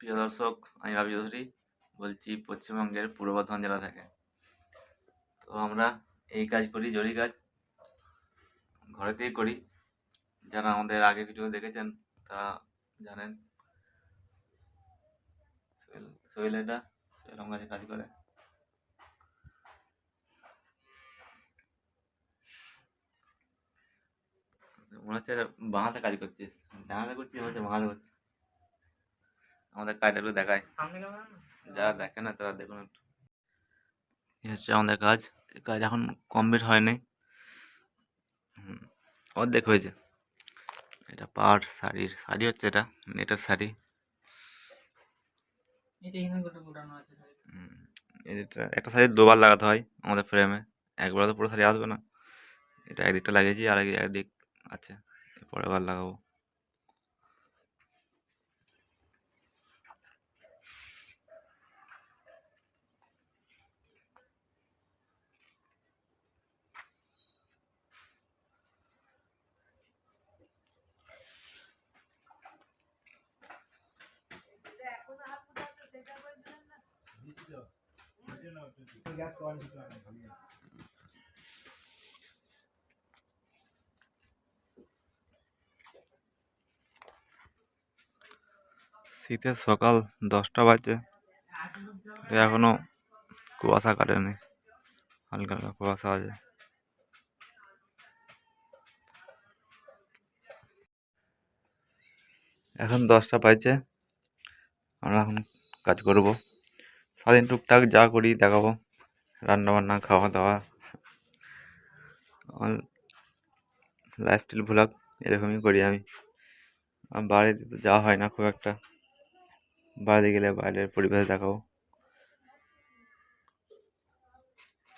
প্রিয় দর্শক, আমি বাবি চৌধুরী বলছি, পশ্চিমবঙ্গের পূর্ব বর্ধমান জেলা থেকে। তো আমরা এই কাজ করি জরি কাজ। ঘরেতেই করি। যারা আমাদের আগে ভিডিও দেখেছেন, তারা জানেন। সোহেল এটা, সোহেল আমার কাছে কাজ করে। মনে হচ্ছে এরা বাঁ হাতে কাজ করছিস ডান হাতে করছিস মনে হচ্ছে করছিস আমাদের একটু দেখায়। যারা দেখে না তারা দেখুন একটু। এই হচ্ছে আমাদের কাজ। কাজ এখন কমপ্লিট হয়নি। অর্ধেক হয়েছে। এটা পাট শাড়ির শাড়ি হচ্ছে এটা নেটের শাড়ি। এটা এটা একটা শাড়ি দুবার লাগাতে হয় আমাদের ফ্রেমে একবার তো পুরো শাড়ি আসবে না। এটা একদিকটা লাগিয়েছি আর একদিক আছে। পরের বার লাগাবো। শীতের সকাল দশটা বাজে। এখনও কুয়াশা কাটেনি, হালকা হালকা কুয়াশা আছে। এখন দশটা বাজছে আমরা এখন কাজ করব। সারাদিন টুকটাক যা করি দেখাবো রান্না বান্না খাওয়া দাওয়া আমার লাইফস্টাইল ভ্লগ এরকমই করি আমি। বাইরে তো যাওয়া হয় না খুব একটা। বাইরে গেলে বাইরের পরিবেশ দেখাবো।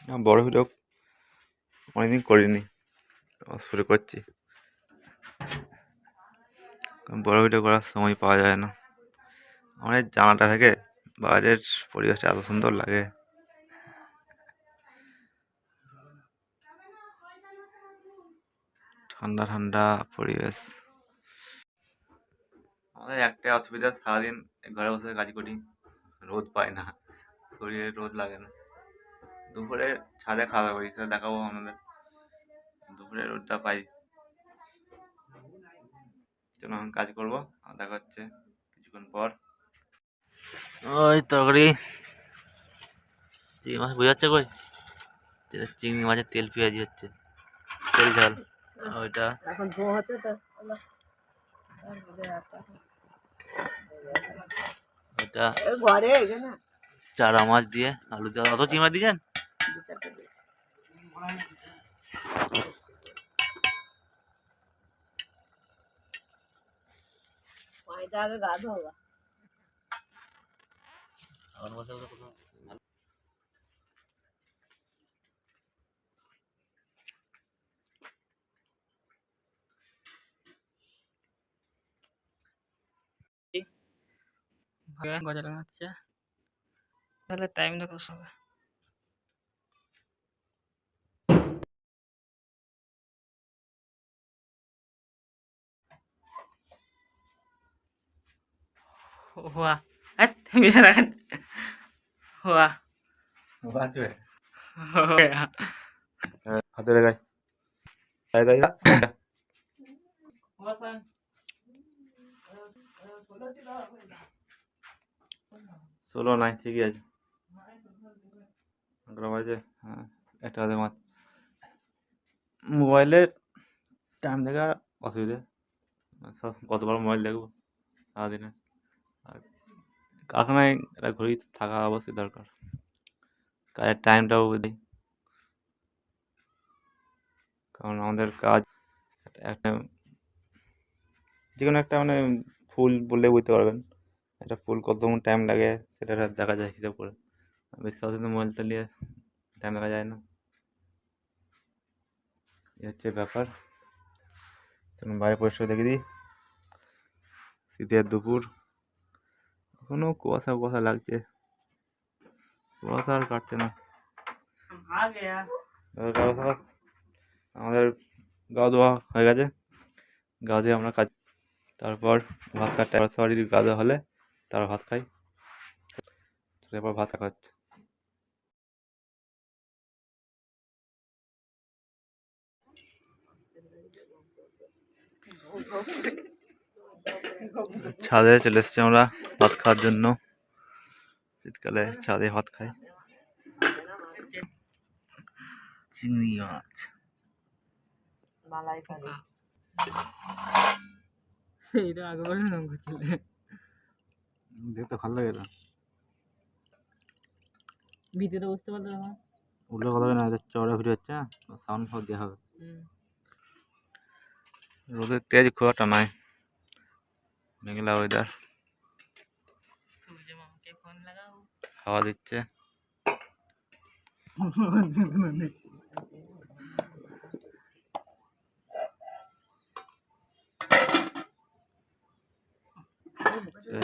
বড় ভিডিও অনেকদিন করিনি শুরু করছি। বড় ভিডিও করার সময় পাওয়া যায় না। আমাদের জানাটা থেকে বাইরের পরিবেশটা এত সুন্দর লাগে। ঠান্ডা ঠান্ডা পরিবেশ। আমাদের একটাই অসুবিধা সারাদিন ঘরে বসে কাজ করি রোদ পাই না, শরীরে রোদ লাগে না। দুপুরে ছাদে খাওয়া করি, সেটা দেখাবো আমাদের দুপুরে রোদটা পাই। চলো কাজ করব, দেখা হচ্ছে কিছুক্ষণ পর। ওই তরকারি চিংড়ি মাছ বোঝাচ্ছে কই? যেটা চিংড়ি মাছের তেল পেঁয়াজি হচ্ছে তেল ঝাল। ওইটা এখন ধোঁয়া হচ্ছে তো। ওইটা ঘরে চারা মাছ দিয়ে আলু দিয়ে। অত চিংড়ি মাছ দিয়েছেন? আগে গা ধোয়া আমার বসে বসে কোথাও ভাগে গজা লাগাচ্ছে তাহলে টাইম দেখো সবে হুয়া বিয়ে রেখাই তাই তাই ষোলো নাই ঠিকই আছে। এগারো বাজে হ্যাঁ একটা হাতে মাছ মোবাইলে টাইম দেখা অসুবিধা। সব কতবার মোবাইল দেখব সারাদিনে কারখানায় একটা ঘড়ি থাকা অবশ্যই দরকার। কাজের টাইমটাও দিই। কারণ আমাদের কাজ একটা- যে কোনো একটা মানে ফুল বললে বুঝতে পারবেন। একটা ফুল কত টাইম লাগে সেটা দেখা যায় হিসাব করে। বেশি অসুবিধা মোবাইলটা নিয়ে টাইম দেখা যায় না। এই হচ্ছে ব্যাপার। বাইরে পরিষ্কার দেখে দিই। শীতের দুপুর। এখনও কুয়াশা কুয়াশা লাগছে। কুয়াশা আর কাটছে না। আমাদের গা ধোয়া হয়ে গেছে। গা ধুয়ে আমরা কাজ তারপর ভাত কাটতে সবাই যদি গা ধোয়া হলে তারপর ভাত খাই। তারপর ভাত কাটছে Oh, okay. ছাদে চলে এসছি আমরা ভাত খাওয়ার জন্য। শীতকালে ছাদে ভাত খাই। চিংড়ি মাছ। এটা আগেবারে নাম করছিলে দেখতে ভালো লাগে না। ভিতরে বসতে পারতো এখন উল্টো কথা না এটা চড়া ভিডিও হচ্ছে সাউন্ড ফাউন্ড দেওয়া হবে। রোদের তেজ খুব একটা নাই। মেঘলা ওয়েদার হাওয়া দিচ্ছে।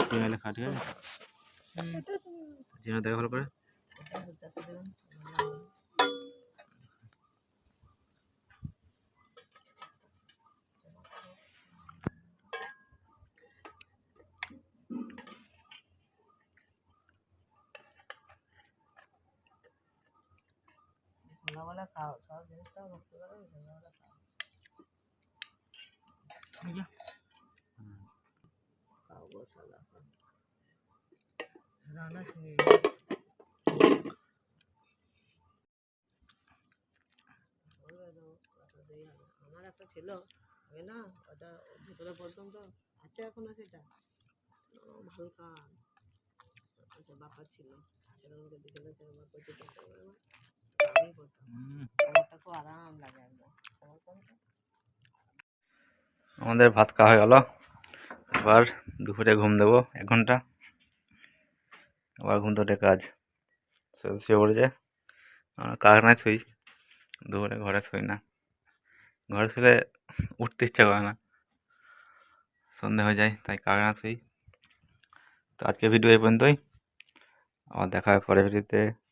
চিংড়ি খা ঠিক আছে? হুম। দেখা ভালো করে। সন্ধ্যাবেলা খাও সব জিনিসটাও করতে পারো সন্ধ্যাবেলা খাও খাও রান্না চিংড়ি আমার একটা ছিল আগে না ওটা ভেতরে পড়তাম তো আছে এখনও সেটা। হালকা আচ্ছা বাপা ছিল। সেরকম দেখে আমার প্রচুর আমি পড়তাম আমারটা খুব আরাম লাগে একদম। আমাদের ভাত খাওয়া হয়ে গেল। এবার দুপুরে ঘুম দেবো এক ঘণ্টা। আবার ঘুম উঠে কাজ। শুয়ে শুয়ে পড়েছে। আমরা কারখানায় শুই। দুপুরে ঘরে শুই না। ঘরে শুলে উঠতে ইচ্ছা করে না। সন্ধে হয়ে যায় তাই কারখানা শুই। তো আজকে ভিডিও এই পর্যন্তই। আবার দেখা হয় পরের ভিডিওতে।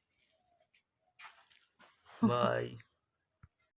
Bye.